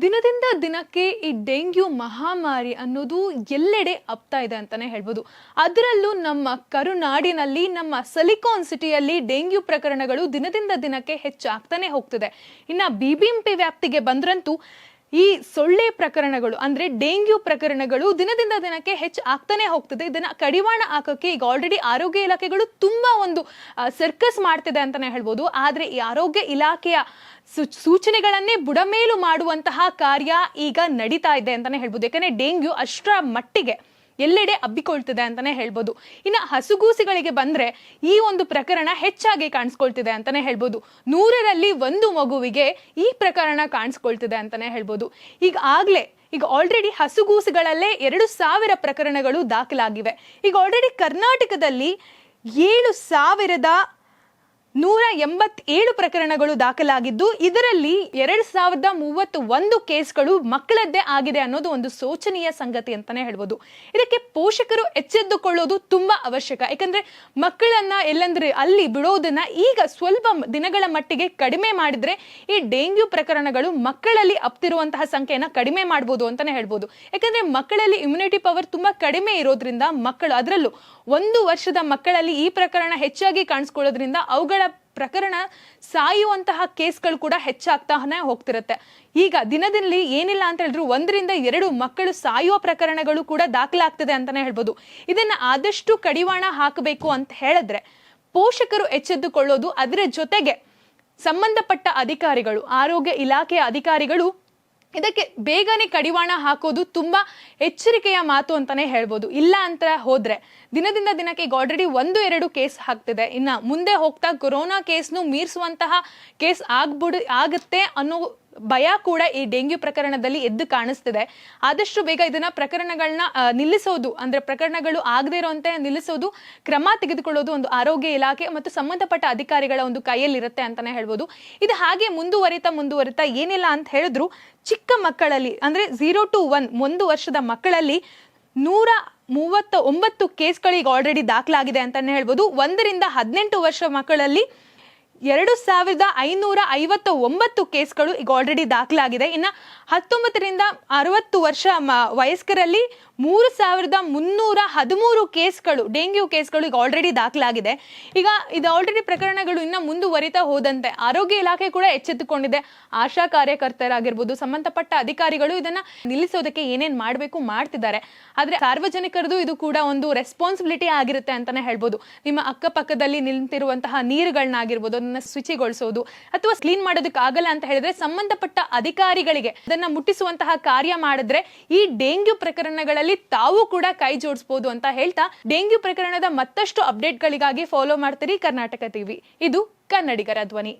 ದಿನದಿಂದ ದಿನಕ್ಕೆ ಈ ಡೆಂಗ್ಯೂ ಮಹಾಮಾರಿ ಅನ್ನೋದು ಎಲ್ಲೆಡೆ ಅಪ್ತಾ ಇದೆ ಅಂತಾನೆ ಹೇಳ್ಬೋದು. ಅದರಲ್ಲೂ ನಮ್ಮ ಕರುನಾಡಿನಲ್ಲಿ, ನಮ್ಮ ಸಲಿಕಾನ್ ಸಿಟಿಯಲ್ಲಿ ಡೆಂಗ್ಯೂ ಪ್ರಕರಣಗಳು ದಿನದಿಂದ ದಿನಕ್ಕೆ ಹೆಚ್ಚಾಗ್ತಾನೆ ಹೋಗ್ತಿದೆ. ಇನ್ನ ಬಿಬಿಎಂಪಿ ವ್ಯಾಪ್ತಿಗೆ ಬಂದ್ರಂತೂ ಈ ಸೊಳ್ಳೆ ಪ್ರಕರಣಗಳು, ಅಂದ್ರೆ ಡೆಂಗ್ಯೂ ಪ್ರಕರಣಗಳು ದಿನದಿಂದ ದಿನಕ್ಕೆ ಹೆಚ್ಚು ಆಗ್ತಾನೆ ಹೋಗ್ತದೆ. ಇದನ್ನ ಕಡಿವಾಣ ಹಾಕೋಕೆ ಈಗ ಆಲ್ರೆಡಿ ಆರೋಗ್ಯ ಇಲಾಖೆಗಳು ತುಂಬಾ ಒಂದು ಸರ್ಕಸ್ ಮಾಡ್ತಿದೆ ಅಂತಾನೆ ಹೇಳ್ಬೋದು. ಆದ್ರೆ ಈ ಆರೋಗ್ಯ ಇಲಾಖೆಯ ಸೂಚನೆಗಳನ್ನೇ ಬುಡಮೇಲು ಮಾಡುವಂತಹ ಕಾರ್ಯ ಈಗ ನಡೀತಾ ಇದೆ ಅಂತಾನೆ ಹೇಳ್ಬೋದು. ಯಾಕಂದ್ರೆ ಡೆಂಗ್ಯೂ ಅಷ್ಟರ ಮಟ್ಟಿಗೆ ಎಲ್ಲೆಡೆ ಹಬ್ಬಿಕೊಳ್ತಿದೆ ಅಂತಾನೆ ಹೇಳ್ಬೋದು. ಇನ್ನು ಹಸುಗೂಸಿಗಳಿಗೆ ಬಂದ್ರೆ ಈ ಒಂದು ಪ್ರಕರಣ ಹೆಚ್ಚಾಗಿ ಕಾಣಿಸ್ಕೊಳ್ತಿದೆ ಅಂತಾನೆ ಹೇಳ್ಬೋದು. ನೂರರಲ್ಲಿ ಒಂದು ಮಗುವಿಗೆ ಈ ಪ್ರಕರಣ ಕಾಣಿಸ್ಕೊಳ್ತಿದೆ ಅಂತಾನೆ ಹೇಳ್ಬೋದು. ಈಗ ಆಗ್ಲೇ, ಈಗ ಆಲ್ರೆಡಿ ಹಸುಗೂಸುಗಳಲ್ಲೇ ಎರಡು ಸಾವಿರ ಪ್ರಕರಣಗಳು ದಾಖಲಾಗಿವೆ. ಈಗ ಆಲ್ರೆಡಿ ಕರ್ನಾಟಕದಲ್ಲಿ ಏಳು ಸಾವಿರದ ನೂರ ಎಂಬತ್ತೇಳು ಪ್ರಕರಣಗಳು ದಾಖಲಾಗಿದ್ದು, ಇದರಲ್ಲಿ ಎರಡ್ ಸಾವಿರದ ಮೂವತ್ತು ಒಂದು ಕೇಸ್ಗಳು ಮಕ್ಕಳದ್ದೇ ಆಗಿದೆ ಅನ್ನೋದು ಒಂದು ಶೋಚನೀಯ ಸಂಗತಿ ಅಂತಾನೆ ಹೇಳ್ಬೋದು. ಇದಕ್ಕೆ ಪೋಷಕರು ಎಚ್ಚೆತ್ತುಕೊಳ್ಳೋದು ತುಂಬಾ ಅವಶ್ಯಕ. ಯಾಕಂದ್ರೆ ಮಕ್ಕಳನ್ನ ಎಲ್ಲಂದ್ರೆ ಅಲ್ಲಿ ಬಿಡೋದನ್ನ ಈಗ ಸ್ವಲ್ಪ ದಿನಗಳ ಮಟ್ಟಿಗೆ ಕಡಿಮೆ ಮಾಡಿದ್ರೆ ಈ ಡೆಂಗ್ಯೂ ಪ್ರಕರಣಗಳು ಮಕ್ಕಳಲ್ಲಿ ಅಪ್ತಿರುವಂತಹ ಸಂಖ್ಯೆಯನ್ನ ಕಡಿಮೆ ಮಾಡ್ಬೋದು ಅಂತಾನೆ ಹೇಳ್ಬೋದು. ಯಾಕಂದ್ರೆ ಮಕ್ಕಳಲ್ಲಿ ಇಮ್ಯುನಿಟಿ ಪವರ್ ತುಂಬಾ ಕಡಿಮೆ ಇರೋದ್ರಿಂದ ಮಕ್ಕಳು ಅದರಲ್ಲೂ ಒಂದು ವರ್ಷದ ಮಕ್ಕಳಲ್ಲಿ ಈ ಪ್ರಕರಣ ಹೆಚ್ಚಾಗಿ ಕಾಣಿಸ್ಕೊಳ್ಳೋದ್ರಿಂದ ಅವುಗಳ ಪ್ರಕರಣ ಸಾಯುವಂತಹ ಕೇಸ್ಗಳು ಕೂಡ ಹೆಚ್ಚಾಗ್ತಾನೆ ಹೋಗ್ತಿರುತ್ತೆ. ಈಗ ದಿನದಲ್ಲಿ ಏನಿಲ್ಲ ಅಂತ ಹೇಳಿದ್ರು ಒಂದರಿಂದ ಎರಡು ಮಕ್ಕಳು ಸಾಯುವ ಪ್ರಕರಣಗಳು ಕೂಡ ದಾಖಲಾಗ್ತದೆ ಅಂತಾನೆ ಹೇಳ್ಬೋದು. ಇದನ್ನ ಆದಷ್ಟು ಕಡಿವಾಣ ಹಾಕಬೇಕು ಅಂತ ಹೇಳಿದ್ರೆ ಪೋಷಕರು ಎಚ್ಚೆತ್ತುಕೊಳ್ಳೋದು ಅದರ ಜೊತೆಗೆ ಸಂಬಂಧಪಟ್ಟ ಅಧಿಕಾರಿಗಳು, ಆರೋಗ್ಯ ಇಲಾಖೆಯ ಅಧಿಕಾರಿಗಳು ಇದಕ್ಕೆ ಬೇಗನೆ ಕಡಿವಾಣ ಹಾಕೋದು ತುಂಬ ಎಚ್ಚರಿಕೆಯ ಮಾತು ಅಂತಾನೆ ಹೇಳ್ಬೋದು. ಇಲ್ಲ ಅಂತ ಹೋದರೆ ದಿನದಿಂದ ದಿನಕ್ಕೆ ಈಗ ಆಲ್ರೆಡಿ ಒಂದು ಎರಡು ಕೇಸ್ ಆಗ್ತಿದೆ. ಇನ್ನ ಮುಂದೆ ಹೋಗ್ತಾ ಕೊರೋನಾ ಕೇಸ್ನು ಮೀರಿಸುವಂತಹ ಕೇಸ್ ಆಗ್ಬಿಡು ಆಗುತ್ತೆ ಅನ್ನೋ ಭಯ ಕೂಡ ಈ ಡೆಂಗ್ಯೂ ಪ್ರಕರಣದಲ್ಲಿ ಎದ್ದು ಕಾಣಿಸ್ತಿದೆ. ಆದಷ್ಟು ಬೇಗ ಇದನ್ನ ಪ್ರಕರಣಗಳನ್ನ ನಿಲ್ಲಿಸೋದು, ಅಂದ್ರೆ ಪ್ರಕರಣಗಳು ಆಗದೇ ಇರುವಂತೆ ನಿಲ್ಲಿಸೋದು, ಕ್ರಮ ತೆಗೆದುಕೊಳ್ಳೋದು ಒಂದು ಆರೋಗ್ಯ ಇಲಾಖೆ ಮತ್ತು ಸಂಬಂಧಪಟ್ಟ ಅಧಿಕಾರಿಗಳ ಒಂದು ಕೈಯಲ್ಲಿರುತ್ತೆ ಅಂತಾನೆ ಹೇಳ್ಬೋದು. ಇದು ಹಾಗೆ ಮುಂದುವರಿತಾ ಮುಂದುವರಿತಾ ಏನಿಲ್ಲ ಅಂತ ಹೇಳಿದ್ರು, ಚಿಕ್ಕ ಮಕ್ಕಳಲ್ಲಿ, ಅಂದ್ರೆ ಝೀರೋ ಟು ಒನ್ ಒಂದು ವರ್ಷದ ಮಕ್ಕಳಲ್ಲಿ ನೂರ ಮೂವತ್ತ ಒಂಬತ್ತು ಕೇಸ್ಗಳಿಗೆ ಆಲ್ರೆಡಿ ದಾಖಲಾಗಿದೆ ಅಂತಾನೆ ಹೇಳ್ಬೋದು. ಒಂದರಿಂದ ಹದಿನೆಂಟು ವರ್ಷ ಮಕ್ಕಳಲ್ಲಿ ಎರಡು ಸಾವಿರದ ಐನೂರ ಐವತ್ತ ಒಂಬತ್ತು ಕೇಸ್ಗಳು ಈಗ ಆಲ್ರೆಡಿ ದಾಖಲಾಗಿದೆ. ಇನ್ನು ಹತ್ತೊಂಬತ್ತರಿಂದ ಅರವತ್ತು ವರ್ಷ ವಯಸ್ಕರಲ್ಲಿ ಮೂರು ಸಾವಿರದ ಮುನ್ನೂರ ಹದಿಮೂರು ಕೇಸ್ಗಳು, ಡೆಂಗ್ಯೂ ಕೇಸ್ಗಳು ಈಗ ಆಲ್ರೆಡಿ ದಾಖಲಾಗಿದೆ. ಈಗ ಇದು ಆಲ್ರೆಡಿ ಪ್ರಕರಣಗಳು ಇನ್ನು ಮುಂದುವರಿತಾ ಹೋದಂತೆ ಆರೋಗ್ಯ ಇಲಾಖೆ ಕೂಡ ಎಚ್ಚೆತ್ತುಕೊಂಡಿದೆ. ಆಶಾ ಕಾರ್ಯಕರ್ತರಾಗಿರ್ಬೋದು, ಸಂಬಂಧಪಟ್ಟ ಅಧಿಕಾರಿಗಳು ಇದನ್ನ ನಿಲ್ಲಿಸೋದಕ್ಕೆ ಏನೇನ್ ಮಾಡಬೇಕು ಮಾಡ್ತಿದ್ದಾರೆ. ಆದ್ರೆ ಸಾರ್ವಜನಿಕರದು ಇದು ಕೂಡ ಒಂದು ರೆಸ್ಪಾನ್ಸಿಬಿಲಿಟಿ ಆಗಿರುತ್ತೆ ಅಂತಾನೆ ಹೇಳ್ಬೋದು. ನಿಮ್ಮ ಅಕ್ಕಪಕ್ಕದಲ್ಲಿ ನಿಂತಿರುವಂತಹ ನೀರುಗಳನ್ನಾಗಿರ್ಬೋದು, ಅದನ್ನ ಶುಚಿಗೊಳಿಸೋದು ಅಥವಾ ಕ್ಲೀನ್ ಮಾಡೋದಕ್ಕಾಗಲ್ಲ ಅಂತ ಹೇಳಿದ್ರೆ ಸಂಬಂಧಪಟ್ಟ ಅಧಿಕಾರಿಗಳಿಗೆ ಅದನ್ನ ಮುಟ್ಟಿಸುವಂತಹ ಕಾರ್ಯ ಮಾಡಿದ್ರೆ ಈ ಡೆಂಗ್ಯೂ ಪ್ರಕರಣಗಳಲ್ಲಿ ತಾವು ಕೂಡ ಕೈ ಜೋಡಿಸಬಹುದು ಅಂತ ಹೇಳ್ತಾ ಡೆಂಗ್ಯೂ ಪ್ರಕರಣದ ಮತ್ತಷ್ಟು ಅಪ್ಡೇಟ್ಗಳಿಗಾಗಿ ಫಾಲೋ ಮಾಡ್ತೀರಿ ಕರ್ನಾಟಕ ಟಿವಿ ಇದು ಕನ್ನಡಿಗರ ಧ್ವನಿ.